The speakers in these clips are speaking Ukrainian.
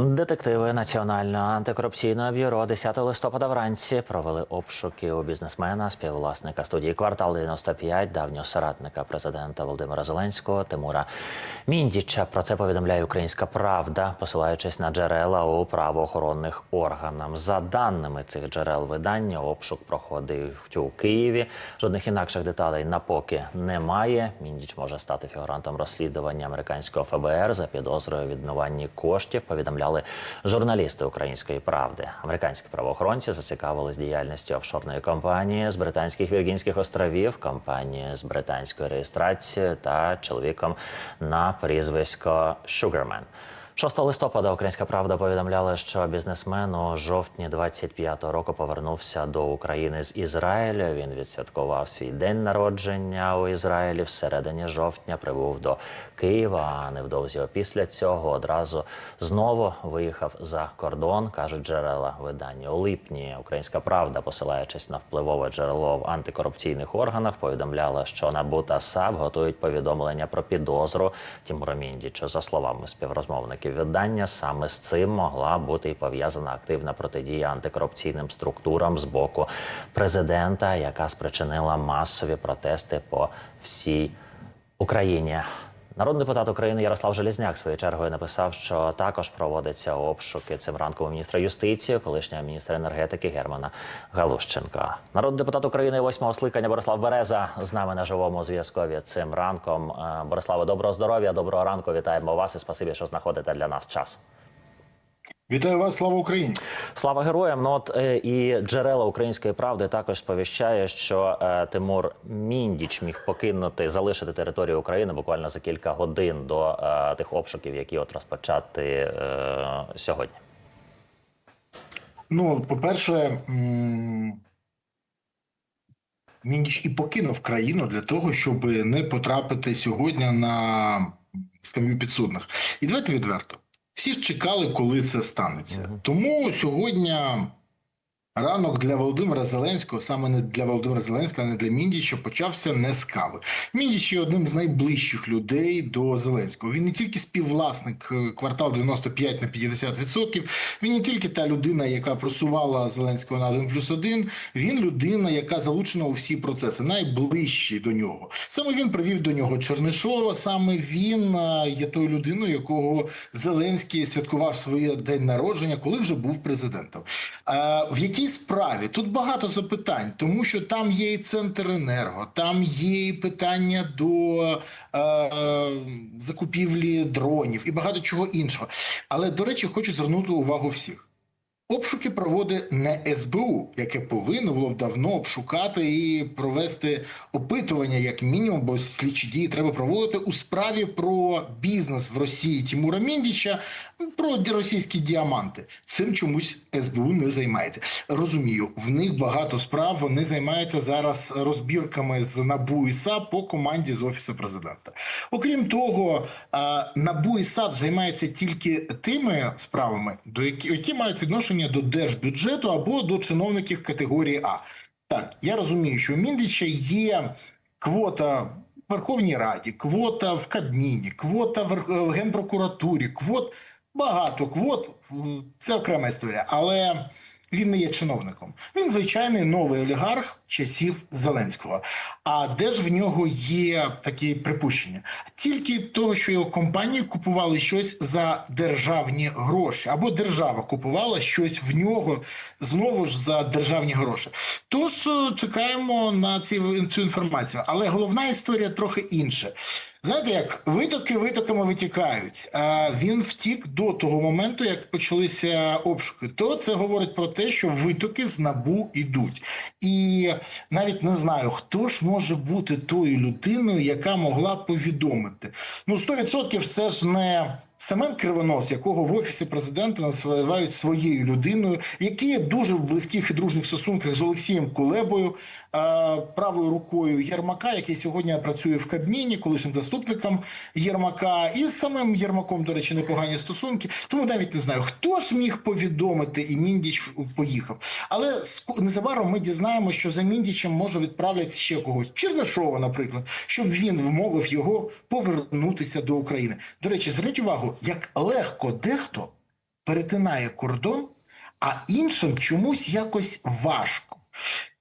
Детективи Національного антикорупційного бюро 10 листопада вранці провели обшуки у бізнесмена, співвласника студії Квартал 95, давнього соратника президента Володимира Зеленського Тимура Міндіча. Про це повідомляє Українська Правда, посилаючись на джерела у правоохоронних органах. За даними цих джерел видання, обшук проходив у Києві. Жодних інакших деталей на поки немає. Міндіч може стати фігурантом розслідування американського ФБР за підозрою відмиванні коштів. Повідомляли журналісти Української правди. Американські правоохоронці зацікавились діяльністю офшорної компанії з британських Віргінських островів, компанії з британською реєстрацією та чоловіком на прізвисько Шугармен. 6 листопада Українська Правда повідомляла, що бізнесмен у жовтні 25-го року повернувся до України з Ізраїлю. Він відсвяткував свій день народження у Ізраїлі. Всередині жовтня прибув до Києва. А невдовзі після цього одразу знову виїхав за кордон, кажуть джерела видання. У липні Українська Правда, посилаючись на впливове джерело в антикорупційних органах, повідомляла, що НАБУ та САП готують повідомлення про підозру Тімуру Міндічу. За словами співрозмовників видання, саме з цим могла бути і пов'язана активна протидія антикорупційним структурам з боку президента, яка спричинила масові протести по всій Україні. Народний депутат України Ярослав Желізняк своєю чергою написав, що також проводиться обшуки цим ранком міністра юстиції, колишнього міністра енергетики Германа Галущенка. Народний депутат України восьмого скликання Борислав Береза з нами на живому зв'язкові цим ранком. Е, Бориславе, доброго здоров'я, доброго ранку. Вітаємо вас і спасибі, що знаходите для нас час. Вітаю вас, слава Україні! Слава героям! Ну от е, і джерела української правди також сповіщає, що е, Тимур Міндіч міг покинути залишити територію України буквально за кілька годин до е, тих обшуків, які от розпочати е, сьогодні. Ну, по-перше, Міндіч і покинув країну для того, щоб не потрапити сьогодні на скам'ю підсудних. І давайте відверто. Всі ж чекали, коли це станеться. Тому сьогодні ранок для Володимира Зеленського, саме не для Володимира Зеленського, а не для Міндіча, почався не з кави. Міндіч є одним з найближчих людей до Зеленського. Він не тільки співвласник е, квартал 95 на 50%, він не тільки та людина, яка просувала Зеленського на 1 плюс 1, він людина, яка залучена у всі процеси, найближчий до нього. Саме він привів до нього Чернишова, саме він е, є тою людиною, якого Зеленський святкував своє день народження, коли вже був президентом. Е, В якій справі тут багато запитань, тому що там є і центр енерго, там є і питання до е, е, закупівлі дронів і багато чого іншого. Але до речі, хочу звернути увагу всіх. Обшуки проводить не СБУ, яке повинно було б давно обшукати і провести опитування, як мінімум, бо слідчі дії треба проводити у справі про бізнес в Росії Тимура Міндіча, про російські діаманти. Цим чомусь СБУ не займається. Розумію, в них багато справ. Вони займаються зараз розбірками з НАБУ і САП по команді з офісу президента. Окрім того, НАБУ і САП займаються тільки тими справами, до які, які мають відношення до держбюджету або до чиновників категорії А. Так, я розумію, що у Міндіча є квота в Верховній Раді, квота в Кабміні, квота в Генпрокуратурі, квот багато квот. Це окрема історія, але він не є чиновником. Він звичайний новий олігарх часів Зеленського. А де ж в нього є такі припущення? Тільки того, що його компанії купували щось за державні гроші, або держава купувала щось в нього знову ж за державні гроші. Тож е, чекаємо на ці, цю інформацію. Але головна історія трохи інша. Знаєте, як витоки витоками витікають. А він втік до того моменту, як почалися обшуки. То це говорить про те, що витоки з набу йдуть. І навіть не знаю, хто ж може бути тою людиною, яка могла повідомити. Ну, 100% це ж не. Семен Кривонос, якого в офісі президента називають своєю людиною, який є дуже в близьких і дружніх стосунках з Олексієм Кулебою, е, правою рукою Єрмака, який сьогодні працює в Кабміні, колишнім заступником Єрмака, і з самим Єрмаком, до речі, непогані стосунки. Тому навіть не знаю, хто ж міг повідомити, і Міндіч поїхав. Але незабаром ми дізнаємося, що за Міндічем може відправлять ще когось, Чернишова, наприклад, щоб він вмовив його повернутися до України. До речі, зверніть увагу, як легко дехто перетинає кордон, а іншим чомусь якось важко.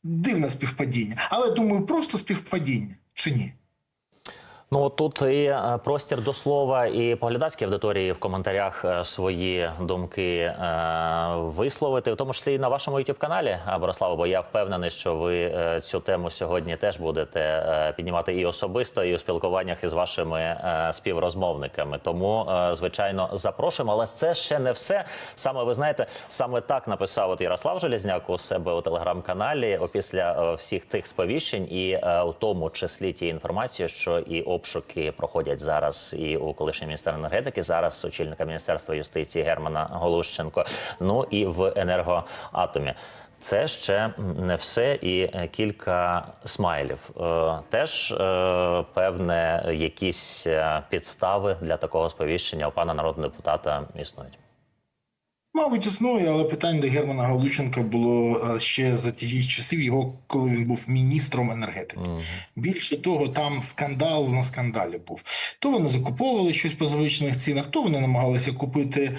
Дивне співпадіння. Але думаю, просто співпадіння чи ні? Ну тут і е, простір до слова, і по глядацькій аудиторії в коментарях е, свої думки е, висловити, в тому числі і на вашому youtube каналі Борислава. Бо я впевнений, що ви цю тему сьогодні теж будете піднімати і особисто, і у спілкуваннях із вашими співрозмовниками. Тому, звичайно, запрошуємо. Але це ще не все. Саме ви знаєте, саме так написав от Ярослав Железняк у себе у телеграм-каналі опісля е, всіх тих сповіщень, і у тому числі ті інформації, що і обшуки проходять зараз і у колишнього міністра енергетики, зараз очільника міністерства юстиції Германа Голущенко. Ну і в енергоатомі. Це ще не все, і кілька смайлів. Е, Теж е, певне якісь е, підстави для такого сповіщення у пана народного депутата існують. Мабуть, існує, але питань до Германа Галученка було е, ще за тих часів його, коли він був міністром енергетики. Мгм. Більше того, там скандал на скандалі був. То вони закуповували щось по звичних цінах, то вони намагалися купити е,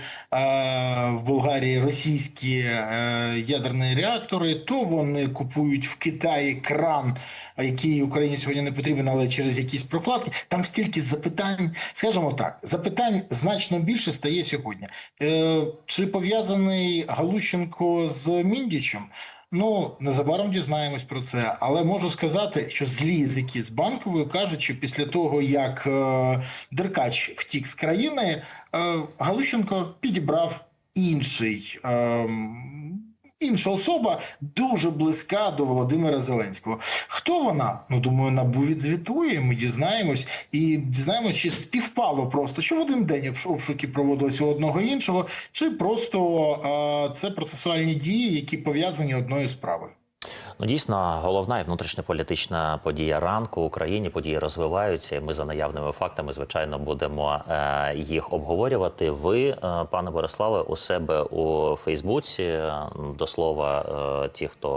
в Болгарії російські е, ядерні реактори, то вони купують в Китаї кран, який Україні сьогодні не потрібен, але через якісь прокладки. Там стільки запитань, скажімо так, запитань значно більше стає сьогодні. Е, чи пов'язаний Галущенко з Міндічем? Ну, незабаром дізнаємось про це, але можу сказати, що злі язики з банковою кажуть, що після того, як е, Деркач втік з країни, е, Галущенко підібрав інший. Е, Інша особа дуже близька до Володимира Зеленського. Хто вона? Ну думаю, набу відзвітує. Ми дізнаємось і дізнаємось, чи співпало просто, що в один день обшуки проводилися одного іншого, чи просто а, це процесуальні дії, які пов'язані одною справою. Ну, дійсно, головна і внутрішньополітична подія ранку в Україні. Події розвиваються. і Ми за наявними фактами, звичайно, будемо е, їх обговорювати. Ви, е, пане Бориславе, у себе у Фейсбуці, до слова, е, ті, хто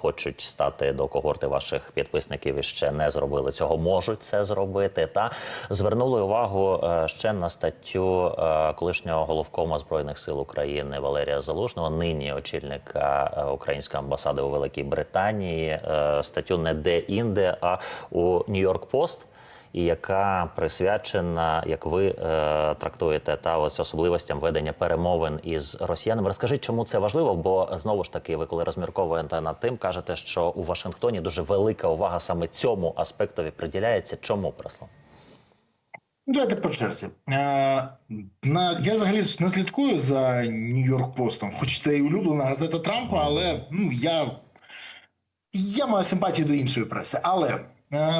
хочуть стати до когорти ваших підписників і ще не зробили цього, можуть це зробити. Та звернули увагу ще на статтю колишнього головкома збройних сил України Валерія Залужного, нині очільника української амбасади у Великій Британії. Е, Статтю не де-інде, а у Нью-Йорк Пост. І яка присвячена, як ви е, трактуєте, та ось особливостям ведення перемовин із росіянами. Розкажіть, чому це важливо? Бо знову ж таки, ви коли розмірковуєте над тим, кажете, що у Вашингтоні дуже велика увага саме цьому аспектові приділяється. Чому Борислав? Ну, Давайте по черзі. Е, я взагалі не слідкую за Нью-Йорк Постом, хоч це і улюблена газета Трампа, але ну, я, я маю симпатію до іншої преси. Але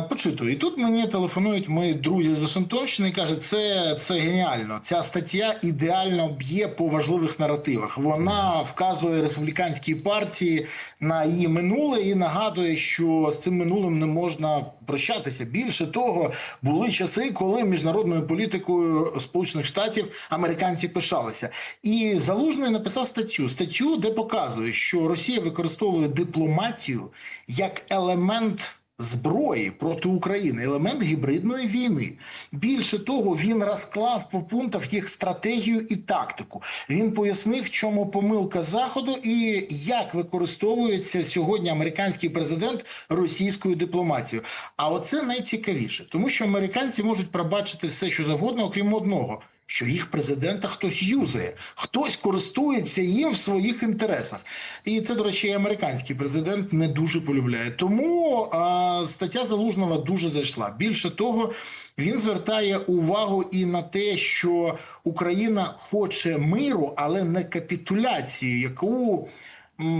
почитую. І тут мені телефонують мої друзі з Вашингтонщини і кажуть, це, це геніально. Ця стаття ідеально б'є по важливих наративах. Вона вказує республіканській партії на її минуле і нагадує, що з цим минулим не можна прощатися. Більше того, були часи, коли міжнародною політикою Сполучених Штатів американці пишалися. І Залужний написав статтю, статтю, де показує, що Росія використовує дипломатію як елемент. Зброї проти України, елемент гібридної війни. Більше того, він розклав по пунктах їх стратегію і тактику. Він пояснив, в чому помилка заходу і як використовується сьогодні американський президент російською дипломатією. А оце найцікавіше, тому що американці можуть пробачити все, що завгодно, окрім одного. Що їх президента хтось юзає, хтось користується їм в своїх інтересах, і це, до речі, і американський президент не дуже полюбляє. Тому а, стаття залужного дуже зайшла. Більше того, він звертає увагу і на те, що Україна хоче миру, але не капітуляцію, яку,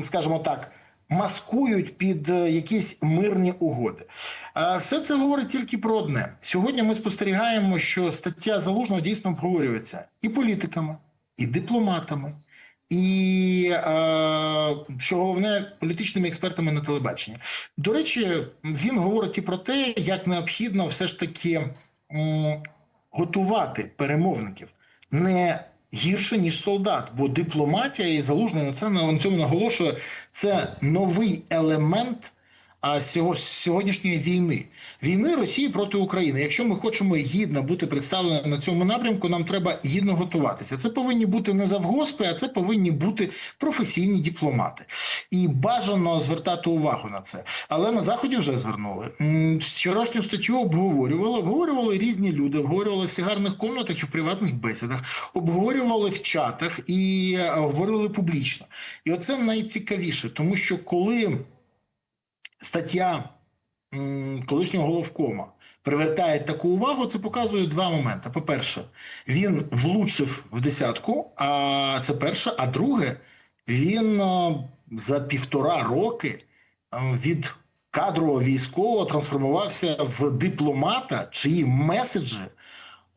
скажімо так. Маскують під е, якісь мирні угоди. Все це говорить тільки про одне. Сьогодні ми спостерігаємо, що стаття залужного дійсно обговорюється і політиками, і дипломатами, і е, що головне політичними експертами на телебаченні. До речі, він говорить і про те, як необхідно все ж таки готувати перемовників не гірше ніж солдат, бо дипломатія і залужний на це на цьому наголошує. Це новий елемент а сього- сьогоднішньої війни війни Росії проти України. Якщо ми хочемо гідно бути представлені на цьому напрямку, нам треба гідно готуватися. Це повинні бути не завгоспи, а це повинні бути професійні дипломати. І бажано звертати увагу на це. Але на заході вже звернули. Вчорашню статтю обговорювали, обговорювали різні люди, обговорювали в сигарних комнатах і в приватних бесідах, обговорювали в чатах і е, обговорювали публічно. І оце найцікавіше, тому що коли стаття колишнього головкома привертає таку увагу, це показує два моменти. По-перше, він влучив в десятку, а це перше. А друге, він е, за півтора роки е, від кадрового військового трансформувався в дипломата, чиї меседжі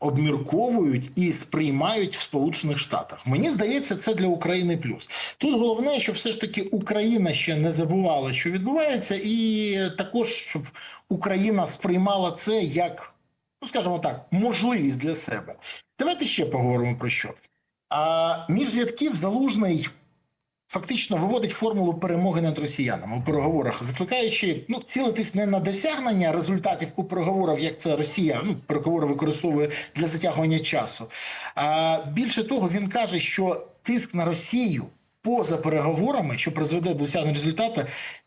обмірковують і сприймають в Сполучених Штатах. Мені здається, це для України плюс. Тут головне, щоб все ж таки Україна ще не забувала, що відбувається, і також щоб Україна сприймала це як, ну скажімо так, можливість для себе. Давайте ще поговоримо про що. А між зв'язків залужний. Фактично виводить формулу перемоги над росіянами у переговорах, закликаючи ну цілитись не на досягнення результатів у переговорах, як це Росія ну переговори використовує для затягування часу. А більше того, він каже, що тиск на Росію поза переговорами, що призведе до досягнення результату,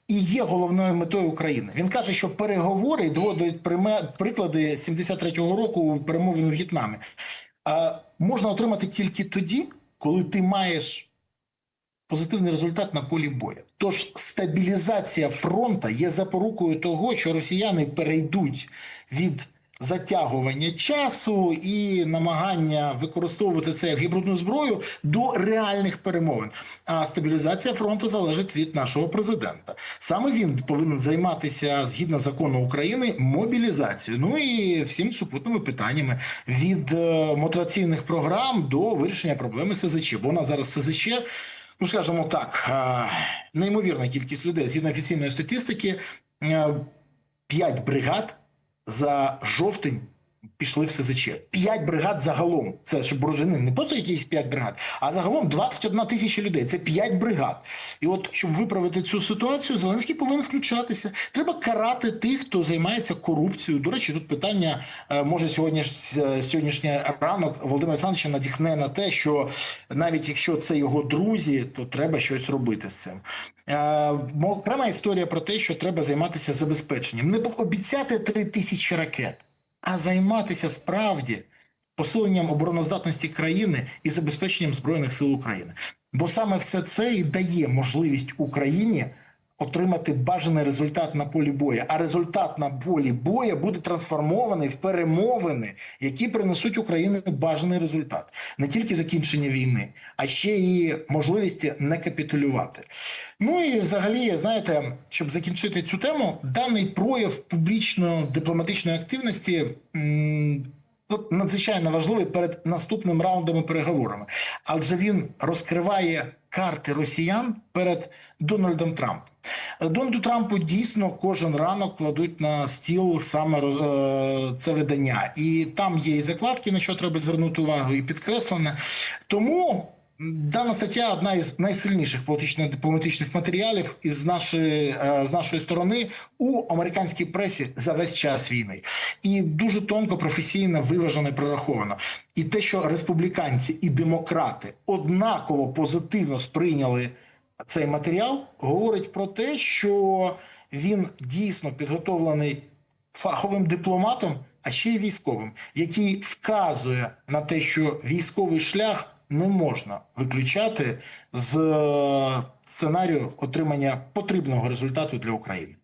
і є головною метою України. Він каже, що переговори приме- приклади 73-го року у В'єтнамі. А можна отримати тільки тоді, коли ти маєш позитивний результат на полі бою. Тож стабілізація фронту є запорукою того, що росіяни перейдуть від затягування часу і намагання використовувати це як гібридну зброю до реальних перемовин. А стабілізація фронту залежить від нашого президента. Саме він повинен займатися згідно закону України мобілізацією. Ну і всім супутними питаннями від е, мотиваційних програм до вирішення проблеми СЗЧ. Бо нас зараз СЗЧ ну скажімо так, е, неймовірна кількість людей згідно офіційної статистики, 5 бригад за жовтень. Пішли в СЗЧ. 5 бригад загалом. Це щоб розуміли, не просто якісь 5 бригад, а загалом 21 тисяча людей. Це 5 бригад. І от щоб виправити цю ситуацію, Зеленський повинен включатися. Треба карати тих, хто займається корупцією. До речі, тут питання е, може сьогодні сьогоднішній ранок Володимира Олександровича надихне на те, що навіть якщо це його друзі, то треба щось робити з цим. Е, мо- Окрема історія про те, що треба займатися забезпеченням. Не обіцяти 3 тисячі ракет, а займатися справді посиленням обороноздатності країни і забезпеченням збройних сил України. Бо саме все це і дає можливість Україні отримати бажаний результат на полі бою. А результат на полі бою буде трансформований в перемовини, які принесуть Україні бажаний результат, не тільки закінчення війни, а ще і можливості не капітулювати. Ну і взагалі, знаєте, щоб закінчити цю тему, даний прояв публічно-дипломатичної активності. м, От надзвичайно важливий перед наступним раундом переговорами, адже він розкриває карти росіян перед Дональдом Трампом. Дональду Трампу дійсно кожен ранок кладуть на стіл саме е, це видання, і там є і закладки, на що треба звернути увагу, і підкреслене. Тому дана стаття одна із найсильніших політично-дипломатичних матеріалів із нашої, е, з нашої сторони у американській пресі за весь час війни, і дуже тонко, професійно, виважено і прораховано. І те, що республіканці і демократи однаково позитивно сприйняли цей матеріал, говорить про те, що він дійсно підготовлений фаховим дипломатом, а ще й військовим, який вказує на те, що військовий шлях не можна виключати з е, сценарію отримання потрібного результату для України.